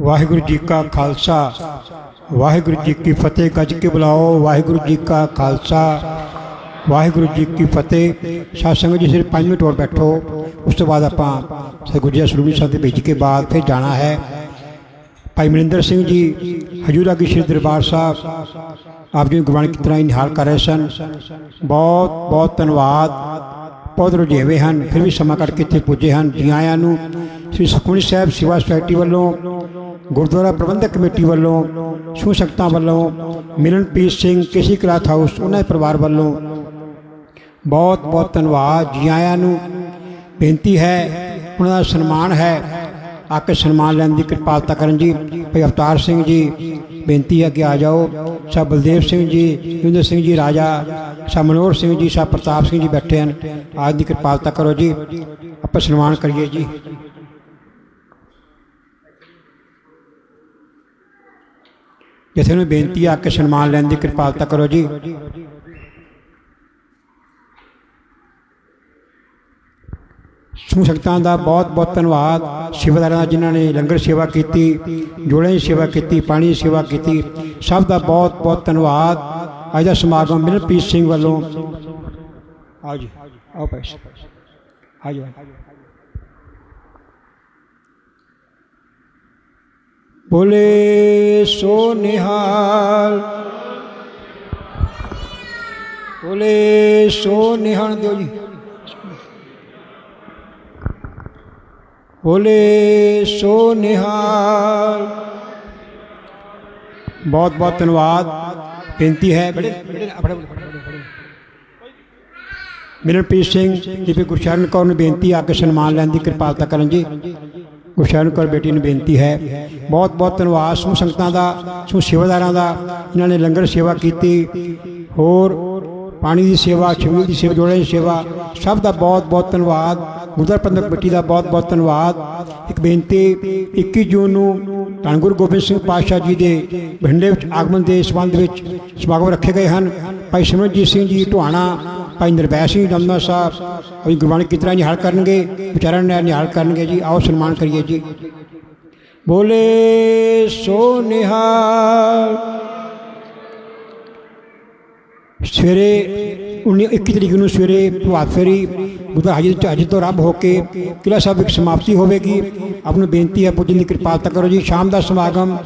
ਵਾਹਿਗੁਰੂ ਜੀ ਕਾ ਖਾਲਸਾ, ਵਾਹਿਗੁਰੂ ਜੀ ਕੀ ਫਤਿਹ, ਗੱਜ ਕੇ ਬੁਲਾਓ, ਵਾਹਿਗੁਰੂ ਜੀ ਕਾ ਖਾਲਸਾ, ਵਾਹਿਗੁਰੂ ਜੀ ਕੀ ਫਤਿਹ। ਸਾਧ ਜੀ ਸਿਰ 5 ਮਿੰਟ ਹੋਰ ਬੈਠੋ, ਉਸ ਤੋਂ ਬਾਅਦ ਆਪਾਂ ਸ੍ਰੀ ਗੁਰਜੀਆ ਸਰੂਪੀ ਸਾਹਿਬ ਦੇ ਭੇਜ ਕੇ ਬਾਅਦ ਫਿਰ ਜਾਣਾ ਹੈ। ਭਾਈ ਮਨਿੰਦਰ ਸਿੰਘ ਜੀ, ਹਜੂਰਾ ਕੀ ਸ਼੍ਰੀ ਦਰਬਾਰ ਸਾਹਿਬ, ਆਪ ਜੀ ਗੁਰਬਾਣੀ ਕਿਤਨਾ ਹੀ ਨਿਹਾਲ ਕਰ ਰਹੇ ਸਨ। ਬਹੁਤ ਬਹੁਤ ਧੰਨਵਾਦ। ਬਹੁਤ ਰੁਝੇਵੇਂ ਹਨ, ਫਿਰ ਵੀ ਸਮਾਂ ਕੱਢ ਕੇ ਇੱਥੇ ਪੁੱਜੇ ਹਨ, ਜੀ ਆਇਆਂ ਨੂੰ। ਸ੍ਰੀ ਸੁਖਮਨੀ ਸਾਹਿਬ ਸੇਵਾ ਸੁਸਾਇਟੀ ਵੱਲੋਂ, ਗੁਰਦੁਆਰਾ ਪ੍ਰਬੰਧਕ ਕਮੇਟੀ ਵੱਲੋਂ ਸੂ ਸੰਗਤਾਂ ਵੱਲੋਂ, Milanpreet Singh K C cloth house, ਉਹਨਾਂ ਦੇ ਪਰਿਵਾਰ ਵੱਲੋਂ ਬਹੁਤ ਬਹੁਤ ਧੰਨਵਾਦ। ਜੀ ਆਇਆਂ ਨੂੰ ਬੇਨਤੀ ਹੈ, ਉਹਨਾਂ ਦਾ ਸਨਮਾਨ ਹੈ। ਆ ਕੇ ਸਨਮਾਨ ਲੈਣ ਦੀ ਕਿਰਪਾਲਤਾ ਕਰਨ ਜੀ। ਭਾਈ ਅਵਤਾਰ ਸਿੰਘ ਜੀ, ਬੇਨਤੀ ਹੈ ਕਿ ਆ ਜਾਓ। ਸਾ ਬਲਦੇਵ ਸਿੰਘ ਜੀ ਜਿੰਦਰ ਸਿੰਘ ਜੀ, ਰਾਜਾ, ਸਾ ਮਨੋਹਰ ਸਿੰਘ ਜੀ, ਸਾ ਪ੍ਰਤਾਪ ਸਿੰਘ ਜੀ ਬੈਠੇ ਹਨ। ਆਜ ਦੀ ਕਿਰਪਾਲਤਾ ਕਰੋ ਜੀ। ਆਪਾਂ ਸਨਮਾਨ ਕਰੀਏ ਜੀ। ਕਿਸੇ ਨੂੰ ਬੇਨਤੀ ਆ ਕੇ ਸਨਮਾਨ ਲੈਣ ਦੀ ਕਿਰਪਾਲਤਾ ਕਰੋ ਜੀ। ਸਮੂਹ ਸੰਗਤਾਂ ਦਾ ਬਹੁਤ ਬਹੁਤ ਧੰਨਵਾਦ। ਸੇਵਾਦਾਰਾਂ ਦਾ ਜਿਨ੍ਹਾਂ ਨੇ ਲੰਗਰ ਸੇਵਾ ਕੀਤੀ ਜੋੜਿਆਂ ਦੀ ਸੇਵਾ ਕੀਤੀ, ਪਾਣੀ ਦੀ ਸੇਵਾ ਕੀਤੀ, ਸਭ ਦਾ ਬਹੁਤ ਬਹੁਤ ਧੰਨਵਾਦ। ਅੱਜ ਦਾ ਸਮਾਗਮ ਮਿਲਪ੍ਰੀਤ ਸਿੰਘ ਵੱਲੋਂ ਆਓ ਜੀ, ਆਓ ਪੈਸੇ ਆ ਜਾਓ ਬੋਲੇ ਸੋ ਨਿਹਾਲ ਬੋਲੇ ਸੋ ਨਿਹਾਲ ਦਿਓ ਜੀ ਬੋਲੇ ਸੋ ਨਿਹਾਲ ਬਹੁਤ ਬਹੁਤ ਧੰਨਵਾਦ ਬੇਨਤੀ ਹੈ ਬੜੇ ਮਿਲਨਪ੍ਰੀਤ ਸਿੰਘ ਜੀ ਗੁਰਸ਼ਰਨ ਕੌਰ ਨੂੰ ਬੇਨਤੀ ਆ ਕੇ ਸਨਮਾਨ ਲੈਣ ਦੀ ਕਿਰਪਾਲਤਾ ਕਰਨ ਜੀ ਗੁਰਸ਼ਰਨ ਕੌਰ ਬੇਟੀ ਨੂੰ ਬੇਨਤੀ ਹੈ। ਬਹੁਤ ਬਹੁਤ ਧੰਨਵਾਦ। ਸਮੂਹ ਸੰਗਤਾਂ ਦਾ, ਸਮੂਹ ਸੇਵਾਦਾਰਾਂ ਦਾ ਇਹਨਾਂ ਨੇ ਲੰਗਰ ਸੇਵਾ ਕੀਤੀ। ਹੋਰ ਪਾਣੀ ਦੀ ਸੇਵਾ ਛਬੀਲ ਦੀ ਸੇਵਾ ਜੋੜਿਆਂ ਦੀ ਸੇਵਾ, ਸਭ ਦਾ ਬਹੁਤ ਬਹੁਤ ਧੰਨਵਾਦ। ਗੁਰਦਰ ਪੰਦਕ ਬੇਟੀ ਦਾ ਬਹੁਤ ਬਹੁਤ ਧੰਨਵਾਦ। ਇੱਕ ਬੇਨਤੀ 21 ਜੂਨ ਨੂੰ ਧੰਨ ਗੁਰੂ ਗੋਬਿੰਦ ਸਿੰਘ ਪਾਤਸ਼ਾਹ ਜੀ ਦੇ ਬਠਿੰਡੇ ਵਿੱਚ ਆਗਮਨ ਦੇ ਸੰਬੰਧ ਵਿੱਚ ਸਮਾਗਮ ਰੱਖੇ ਗਏ ਹਨ। ਭਾਈ ਸਿਮਰਨਜੀਤ ਸਿੰਘ ਜੀ ਢੁਆਣਾ ਭਾਈ ਨਿਰਭੈ ਸਿੰਘ ਦਮਨਾ ਸਾਹਿਬ, ਅਭੀ ਗੁਰਬਾਣੀ ਕਿਸ ਤਰ੍ਹਾਂ ਨਿਹਾਲ ਕਰਨਗੇ ਵਿਚਾਰਨ ਨੇ ਨਿਹਾਲ ਕਰਨਗੇ ਜੀ, ਆਓ ਸਨਮਾਨ ਕਰੀਏ ਜੀ। ਬੋਲੇ ਸੋ ਨਿਹਾਲ। ਸਵੇਰੇ 19 21 ਤਰੀਕ ਨੂੰ ਸਵੇਰੇ ਪ੍ਰਭਾਤ ਫੇਰੀ ਗੁਰਦਾ ਹਾਜੀ ਹਾਜ਼ਰ ਤੋਂ ਰੱਬ ਹੋ ਕੇ ਕਿਲਾ ਸਾਹਿਬ ਵਿੱਚ ਸਮਾਪਤੀ ਹੋਵੇਗੀ। ਆਪ ਨੂੰ ਬੇਨਤੀ ਹੈ ਪੁੱਜਣ ਦੀ ਕਿਰਪਾਲਤਾ ਕਰੋ ਜੀ, ਸ਼ਾਮ ਦਾ ਸਮਾਗਮ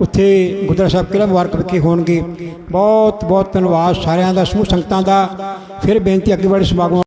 ਉੱਥੇ ਗੁਰਦੁਆਰਾ ਸਾਹਿਬ ਕਿਲਾ ਮੁਬਾਰਕ ਵਿਖੇ ਹੋਣਗੇ। ਬਹੁਤ ਬਹੁਤ ਧੰਨਵਾਦ ਸਾਰਿਆਂ ਦਾ, ਸਮੂਹ ਸੰਗਤਾਂ ਦਾ। ਫਿਰ ਬੇਨਤੀ ਅੱਗੇ ਵਾਲੇ ਸਮਾਗਮ